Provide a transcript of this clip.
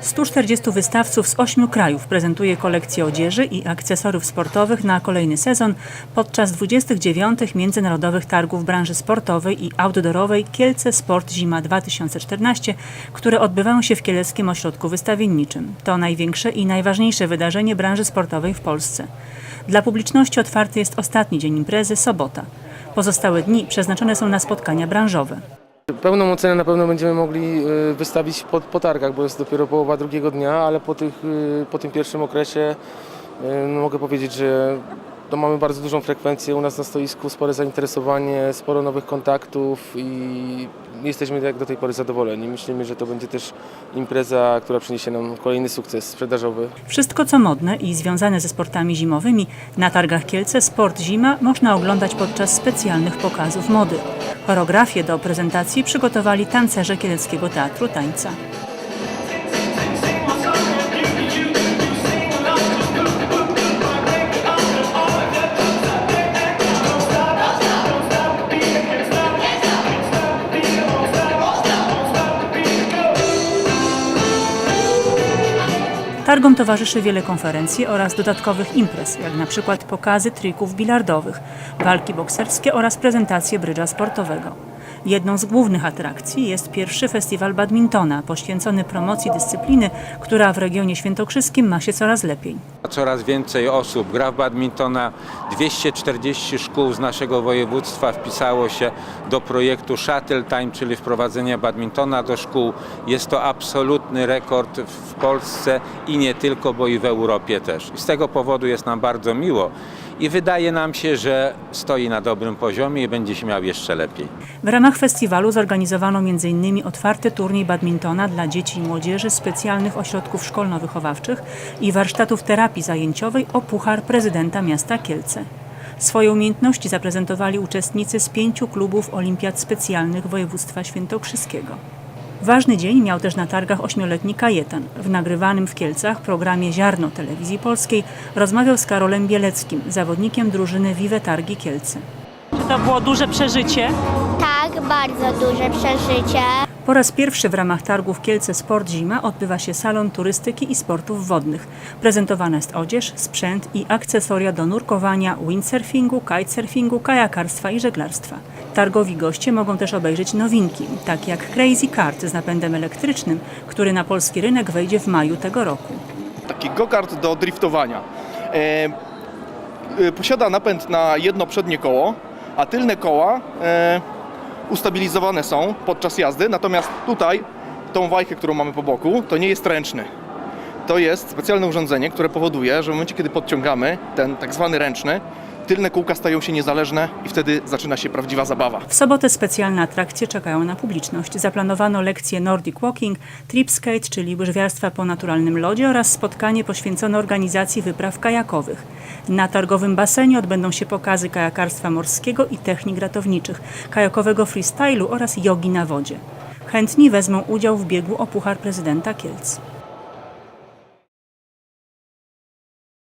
140 wystawców z 8 krajów prezentuje kolekcję odzieży i akcesorów sportowych na kolejny sezon podczas 29. Międzynarodowych Targów Branży Sportowej i Outdoorowej Kielce Sport Zima 2014, które odbywają się w Kieleckim Ośrodku Wystawienniczym. To największe i najważniejsze wydarzenie branży sportowej w Polsce. Dla publiczności otwarty jest ostatni dzień imprezy, sobota. Pozostałe dni przeznaczone są na spotkania branżowe. Pełną ocenę na pewno będziemy mogli y, wystawić po, po targach, bo jest dopiero połowa drugiego dnia, ale po, tych, y, po tym pierwszym okresie y, no mogę powiedzieć, że mamy bardzo dużą frekwencję u nas na stoisku, spore zainteresowanie, sporo nowych kontaktów i jesteśmy jak do tej pory zadowoleni. Myślimy, że to będzie też impreza, która przyniesie nam kolejny sukces sprzedażowy. Wszystko co modne i związane ze sportami zimowymi na targach Kielce Sport Zima można oglądać podczas specjalnych pokazów mody. Choreografię do prezentacji przygotowali tancerze Kieleckiego Teatru Tańca. Targom towarzyszy wiele konferencji oraz dodatkowych imprez, jak na przykład pokazy trików bilardowych, walki bokserskie oraz prezentacje brydża sportowego. Jedną z głównych atrakcji jest pierwszy festiwal badmintona, poświęcony promocji dyscypliny, która w regionie świętokrzyskim ma się coraz lepiej. Coraz więcej osób gra w badmintona. 240 szkół z naszego województwa wpisało się do projektu Shuttle Time, czyli wprowadzenia badmintona do szkół. Jest to absolutny rekord w Polsce i nie tylko, bo i w Europie też. I z tego powodu jest nam bardzo miło i wydaje nam się, że stoi na dobrym poziomie i będzie się miał jeszcze lepiej. W ramach festiwalu zorganizowano m.in. otwarty turniej badmintona dla dzieci i młodzieży specjalnych ośrodków szkolno-wychowawczych i warsztatów terapii zajęciowej o Puchar Prezydenta Miasta Kielce. Swoje umiejętności zaprezentowali uczestnicy z pięciu klubów olimpiad specjalnych województwa świętokrzyskiego. Ważny dzień miał też na targach ośmioletni Kajetan. W nagrywanym w Kielcach programie Ziarno Telewizji Polskiej rozmawiał z Karolem Bieleckim, zawodnikiem drużyny Vive Targi Kielce. Czy to było duże przeżycie? Tak, bardzo duże przeżycie. Po raz pierwszy w ramach targów Kielce Sport Zima odbywa się salon turystyki i sportów wodnych. Prezentowana jest odzież, sprzęt i akcesoria do nurkowania, windsurfingu, kitesurfingu, kajakarstwa i żeglarstwa. Targowi goście mogą też obejrzeć nowinki, takie jak Crazy Kart z napędem elektrycznym, który na polski rynek wejdzie w maju tego roku. taki go-kart do driftowania. E, e, posiada napęd na jedno przednie koło, a tylne koła e, ustabilizowane są podczas jazdy, natomiast tutaj tą wajchę, którą mamy po boku, to nie jest ręczny. To jest specjalne urządzenie, które powoduje, że w momencie, kiedy podciągamy ten tak zwany ręczny, tylne kółka stają się niezależne i wtedy zaczyna się prawdziwa zabawa. W sobotę specjalne atrakcje czekają na publiczność. Zaplanowano lekcje Nordic Walking, Trip Skate, czyli łyżwiarstwa po naturalnym lodzie oraz spotkanie poświęcone organizacji wypraw kajakowych. Na targowym basenie odbędą się pokazy kajakarstwa morskiego i technik ratowniczych, kajakowego freestylu oraz jogi na wodzie. Chętni wezmą udział w biegu o Puchar Prezydenta Kielc.